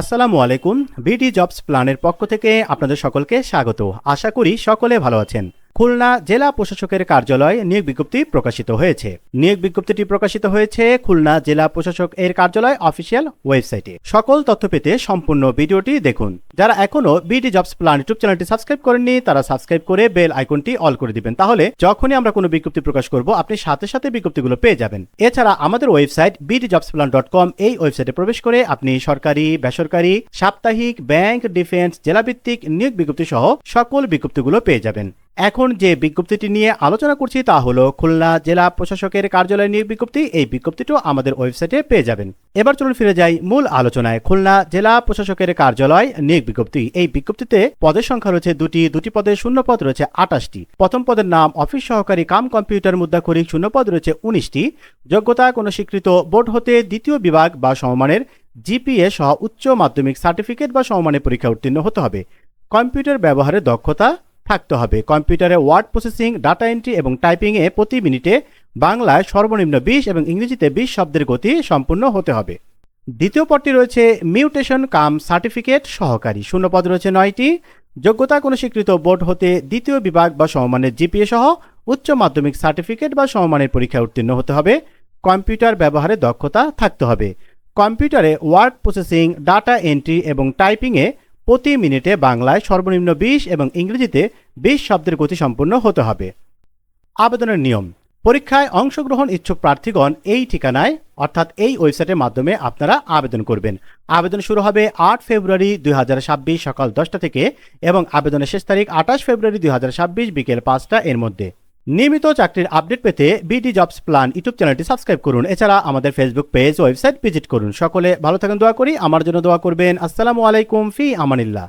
আসসালামু আলাইকুম BD jobs প্ল্যানের পক্ষ থেকে আপনাদের সকলকে স্বাগত। আশা করি সকলে ভালো আছেন। খুলনা জেলা প্রশাসকের কার্যালয় নিয়োগ বিজ্ঞপ্তি প্রকাশিত হয়েছে। নিয়োগ বিজ্ঞপ্তিটি প্রকাশিত হয়েছে খুলনা জেলা প্রশাসক এর কার্যালয় অফিসিয়াল ওয়েবসাইটে। সকল তথ্য পেতে সম্পূর্ণ ভিডিওটি দেখুন। যারা এখনও বিডি জবস প্ল্যান ইউটিউব চ্যানেলটি সাবস্ক্রাইব করেননি, তারা সাবস্ক্রাইব করে বেল আইকনটি অল করে দিবেন। তাহলে যখনই আমরা কোনো বিজ্ঞপ্তি প্রকাশ করব, আপনি সাথে সাথে বিজ্ঞপ্তিগুলো পেয়ে যাবেন। এছাড়া আমাদের website BD Jobs Plan dot com এই ওয়েবসাইটে প্রবেশ করে আপনি সরকারি, বেসরকারি, সাপ্তাহিক, ব্যাংক, ডিফেন্স, জেলাভিত্তিক নিয়োগ বিজ্ঞপ্তি সহ সকল বিজ্ঞপ্তিগুলো পেয়ে যাবেন। এখন যে বিজ্ঞপ্তিটি নিয়ে আলোচনা করছি তা হলো, খুলনা জেলা প্রশাসকের কার্যালয় নিয়োগ বিজ্ঞপ্তি। এই বিজ্ঞপ্তিটিও আমাদের ওয়েবসাইটে পেয়ে যাবেন। এবার চলুন ফিরে যাই মূল আলোচনায়। খুলনা জেলা প্রশাসকের কার্যালয় নিয়োগ বিজ্ঞপ্তি। এই বিজ্ঞপ্তিতে পদের সংখ্যা রয়েছে দুটি দুটি পদে শূন্য পদ রয়েছে আটাশটি। প্রথম পদের নাম অফিস সহকারী কাম কম্পিউটার মুদ্রাক্ষরিক শূন্য পদ রয়েছে উনিশটি। যোগ্যতা কোনো স্বীকৃত বোর্ড হতে দ্বিতীয় বিভাগ বা সমমানের জিপিএ সহ উচ্চ মাধ্যমিক সার্টিফিকেট বা সমমানের পরীক্ষা উত্তীর্ণ হতে হবে। কম্পিউটার ব্যবহারের দক্ষতা থাকতে হবে। কম্পিউটারে ওয়ার্ড প্রসেসিং, ডাটা এন্ট্রি এবং টাইপিংয়ে প্রতি মিনিটে বাংলায় সর্বনিম্ন বিশ এবং ইংরেজিতে বিশ শব্দের গতি সম্পূর্ণ হতে হবে। দ্বিতীয় পদটি রয়েছে মিউটেশন কাম সার্টিফিকেট সহকারী। শূন্যপদ রয়েছে নয়টি। যোগ্যতা কোনো স্বীকৃত বোর্ড হতে দ্বিতীয় বিভাগ বা সমমানের জিপিএ সহ উচ্চ মাধ্যমিক সার্টিফিকেট বা সমমানের পরীক্ষায় উত্তীর্ণ হতে হবে। কম্পিউটার ব্যবহারে দক্ষতা থাকতে হবে। কম্পিউটারে ওয়ার্ড প্রসেসিং, ডাটা এন্ট্রি এবং টাইপিংয়ে প্রতি মিনিটে বাংলায় সর্বনিম্ন বিশ এবং ইংরেজিতে বিশ শব্দের গতি সম্পূর্ণ হতে হবে। আবেদনের নিয়ম। পরীক্ষায় অংশগ্রহণ ইচ্ছুক প্রার্থীগণ এই ঠিকানায়, অর্থাৎ এই ওয়েবসাইটের মাধ্যমে আপনারা আবেদন করবেন। আবেদন শুরু হবে আট ফেব্রুয়ারি দুই হাজার ছাব্বিশ সকাল দশটা থেকে এবং আবেদনের শেষ তারিখ আঠাশ ফেব্রুয়ারি দুই হাজার ছাব্বিশ বিকেল পাঁচটা এর মধ্যে। নিয়মিত চাকরির আপডেট পেতে বিডি জবস প্ল্যান ইউটিউব চ্যানেলটি সাবস্ক্রাইব করুন। এছাড়া আমাদের ফেসবুক পেজ ওয়েবসাইট ভিজিট করুন। সকলে ভালো থাকেন, দোয়া করি। আমার জন্য দোয়া করবেন। আসসালামু আলাইকুম ফি আমানিল্লাহ।